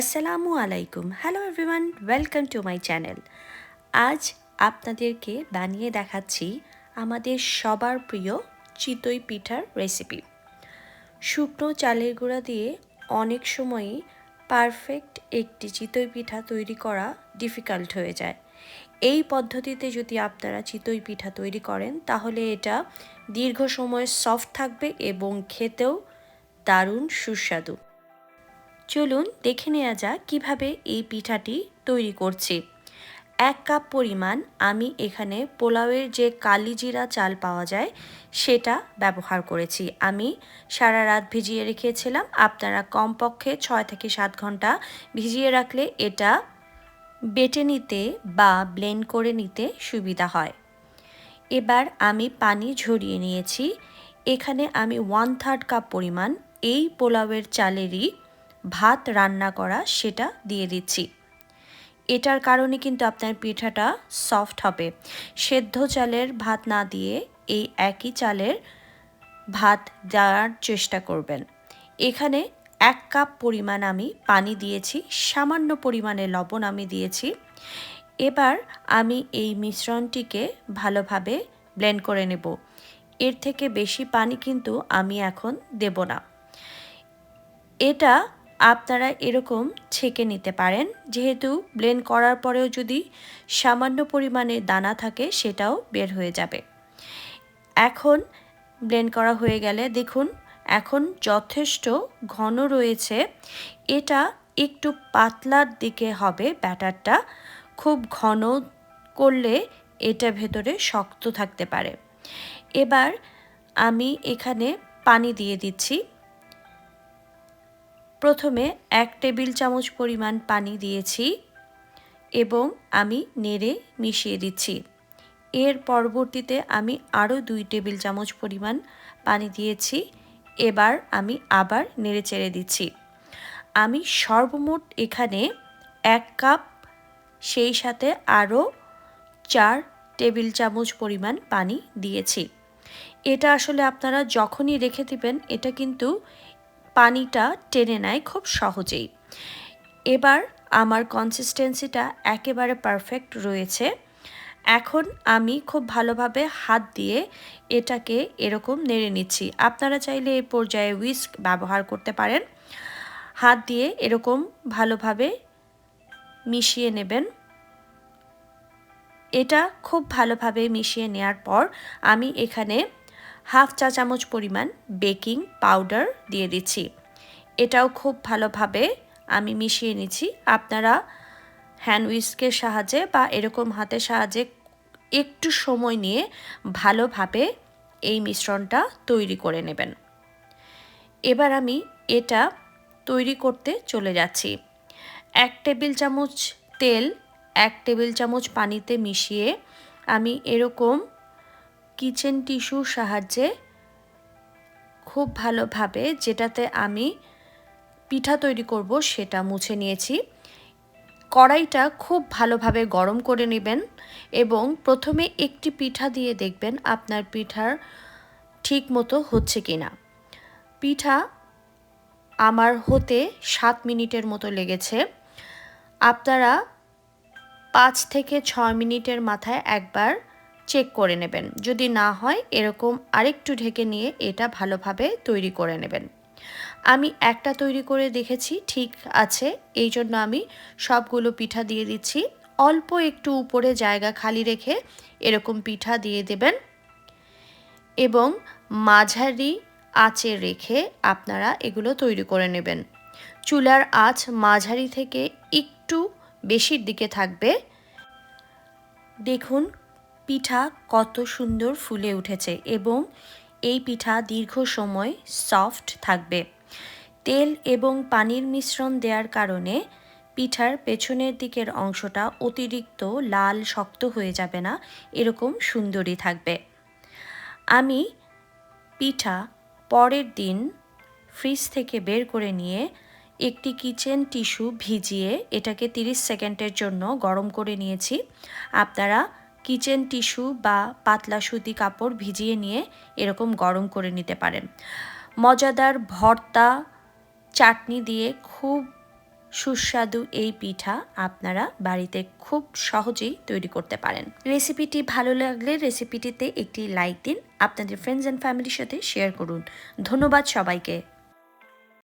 আসসালামু আলাইকুম hello everyone welcome to my channel আজ আপনাদেরকে বানিয়ে দেখাচ্ছি আমাদের সবার প্রিয় চিতই পিঠার রেসিপি শুকনো চালের গুঁড়া দিয়ে অনেক সময়ই পারফেক্ট একটি চিতই পিঠা তৈরি করা ডিফিকাল্ট হয়ে যায়। এই পদ্ধতিতে যদি আপনারা চিতই পিঠা তৈরি করেন, তাহলে এটা দীর্ঘ সময় সফট থাকবে এবং খেতেও দারুণ সুস্বাদু। চলুন দেখে নেওয়া যাক কীভাবে এই পিঠাটি তৈরি করছি। এক কাপ পরিমাণ আমি এখানে পোলাওয়ের যে কালিজিরা চাল পাওয়া যায়, সেটা ব্যবহার করেছি। আমি সারা রাত ভিজিয়ে রেখেছিলাম। আপনারা কমপক্ষে ছয় থেকে সাত ঘণ্টা ভিজিয়ে রাখলে এটা বেটে নিতে বা ব্লেন্ড করে নিতে সুবিধা হয়। এবার আমি পানি ঝরিয়ে নিয়েছি। এখানে আমি ওয়ান থার্ড কাপ পরিমাণ এই পোলাওয়ের চালেরই ভাত রান্না করা সেটা দিয়ে দিচ্ছি। এটার কারণে কিন্তু আপনার পিঠাটা সফট হবে। সেদ্ধ চালের ভাত না দিয়ে এই একই চালের ভাত দেওয়ার চেষ্টা করবেন। এখানে এক কাপ পরিমাণ আমি পানি দিয়েছি, সামান্য পরিমাণে লবণ আমি দিয়েছি। এবার আমি এই মিশ্রণটিকে ভালোভাবে ব্লেন্ড করে নেব। এর থেকে বেশি পানি কিন্তু আমি এখন দেব না। এটা আপনারা এরকম ছেঁকে নিতে পারেন। যেহেতু ব্লেন্ড করার পরেও যদি সামান্য পরিমাণে দানা থাকে, সেটাও বের হয়ে যাবে। এখন ব্লেন্ড করা হয়ে গেলে দেখুন, এখন যথেষ্ট ঘন রয়েছে। এটা একটু পাতলার দিকে হবে ব্যাটারটা। খুব ঘন করলে এটা ভেতরে শক্ত থাকতে পারে। এবার আমি এখানে পানি দিয়ে দিচ্ছি। প্রথমে এক টেবিল চামচ পরিমাণ পানি দিয়েছি এবং আমি নেড়ে মিশিয়ে দিচ্ছি। এর পরবর্তীতে আমি আরও দুই টেবিল চামচ পরিমাণ পানি দিয়েছি। এবার আমি আবার নেড়ে চেড়ে দিচ্ছি। আমি সর্বমোট এখানে এক কাপ, সেই সাথে আরও চার টেবিল চামচ পরিমাণ পানি দিয়েছি। এটা আসলে আপনারা যখনই রেখে দিবেন, এটা কিন্তু পানিটা টেনে নেয় খুব সহজেই। এবার আমার কনসিস্টেন্সিটা একেবারে পারফেক্ট রয়েছে। এখন আমি খুব ভালোভাবে হাত দিয়ে এটাকে এরকম নেড়ে নিচ্ছি। আপনারা চাইলে এই পর্যায়ে উইস্ক ব্যবহার করতে পারেন। হাত দিয়ে এরকম ভালোভাবে মিশিয়ে নেবেন। এটা খুব ভালোভাবে মিশিয়ে নেওয়ার পর আমি এখানে হাফ চা চামচ পরিমাণ বেকিং পাউডার দিয়ে দিচ্ছি। এটাও খুব ভালোভাবে আমি মিশিয়ে নিচ্ছি। আপনারা হ্যান্ড উইস্কের সাহায্যে বা এরকম হাতের সাহায্যে একটু সময় নিয়ে ভালোভাবে এই মিশ্রণটা তৈরি করে নেবেন। এবার আমি এটা তৈরি করতে চলে যাচ্ছি। এক টেবিল চামচ তেল, এক টেবিল চামচ পানিতে মিশিয়ে আমি এরকম কিচেন টিস্যুর সাহায্যে খুব ভালোভাবে যেটাতে আমি পিঠা তৈরি করব সেটা মুছে নিয়েছি। কড়াইটা খুব ভালোভাবে গরম করে নেবেন এবং প্রথমে একটি পিঠা দিয়ে দেখবেন আপনার পিঠার ঠিক মতো হচ্ছে কি না পিঠা আমার হতে সাত মিনিটের মতো লেগেছে। আপনারা পাঁচ থেকে ছয় মিনিটের মাথায় একবার চেক করে নেবেন। যদি না হয়, এরকম আরেকটু ঢেকে নিয়ে এটা ভালোভাবে তৈরি করে নেবেন। আমি একটা তৈরি করে দেখেছি, ঠিক আছে। এই জন্য আমি সবগুলো পিঠা দিয়ে দিচ্ছি। অল্প একটু উপরে জায়গা খালি রেখে এরকম পিঠা দিয়ে দেবেন। এবং মাঝারি আঁচে রেখে আপনারা এগুলো তৈরি করে নেবেন। চুলার আঁচ মাঝারি থেকে একটু বেশির দিকে থাকবে। দেখুন পিঠা কত সুন্দর ফুলে উঠেছে এবং এই পিঠা দীর্ঘ সময় সফট থাকবে। তেল এবং পানির মিশ্রণ দেওয়ার কারণে পিঠার পেছনের দিকের অংশটা অতিরিক্ত লাল, শক্ত হয়ে যাবে না, এরকম সুন্দরই থাকবে। আমি পিঠা পরের দিন ফ্রিজ থেকে বের করে নিয়ে একটি কিচেন টিস্যু ভিজিয়ে এটাকে 30 সেকেন্ডের জন্য গরম করে নিয়েছি। আপনারা কিচেন টিস্যু বা পাতলা সুতি কাপড় ভিজিয়ে নিয়ে এরকম গরম করে নিতে পারেন। মজাদার ভর্তা চাটনি দিয়ে খুব সুস্বাদু এই পিঠা আপনারা বাড়িতে খুব সহজেই তৈরি করতে পারেন। রেসিপিটি ভালো লাগলে রেসিপিটিতে একটি লাইক দিন, আপনাদের ফ্রেন্ডস অ্যান্ড ফ্যামিলির সাথে শেয়ার করুন। ধন্যবাদ সবাইকে।